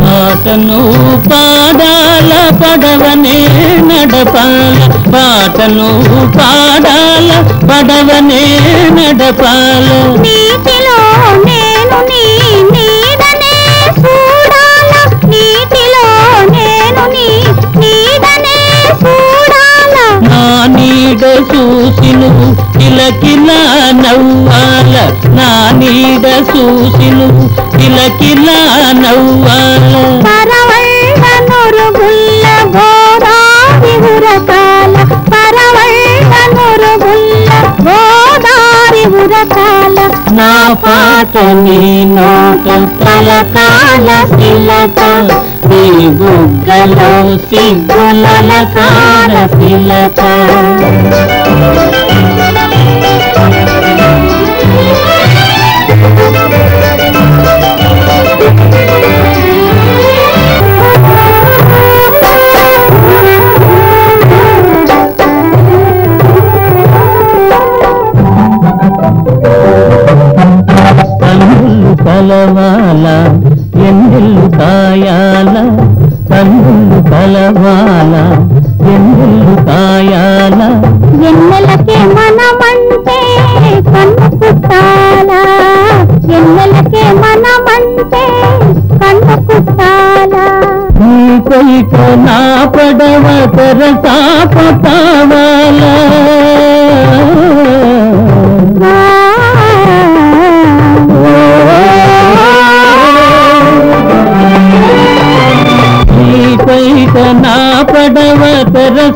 పాటను పాదాల పడవనే నడపాల. పాటను పాదాల పడవనే నడపాల. నీటిలో నేను నీ నీడ చూసి నువ్వు కిలకిల నవ్వాల నా నీడ చూసి నువ్వు కిలకిల నవ్వాల. పరవళ్ళ నురుగుల్ల పాట నీ నోట పలకాల పిలక నీ బుగ్గలో సిగ్గుల కార కలవాల ఎన్నెల్లు కాయాల? కన్నులు కలవాల? ఎన్నెల్లు కాయాల? ఎన్నెలకే మనమంటే కన్ను కుట్టాలా ఎన్నెలకే మనమంటే కన్ను కుట్టాలా నీ కొయిట నా పడవ తెరసాప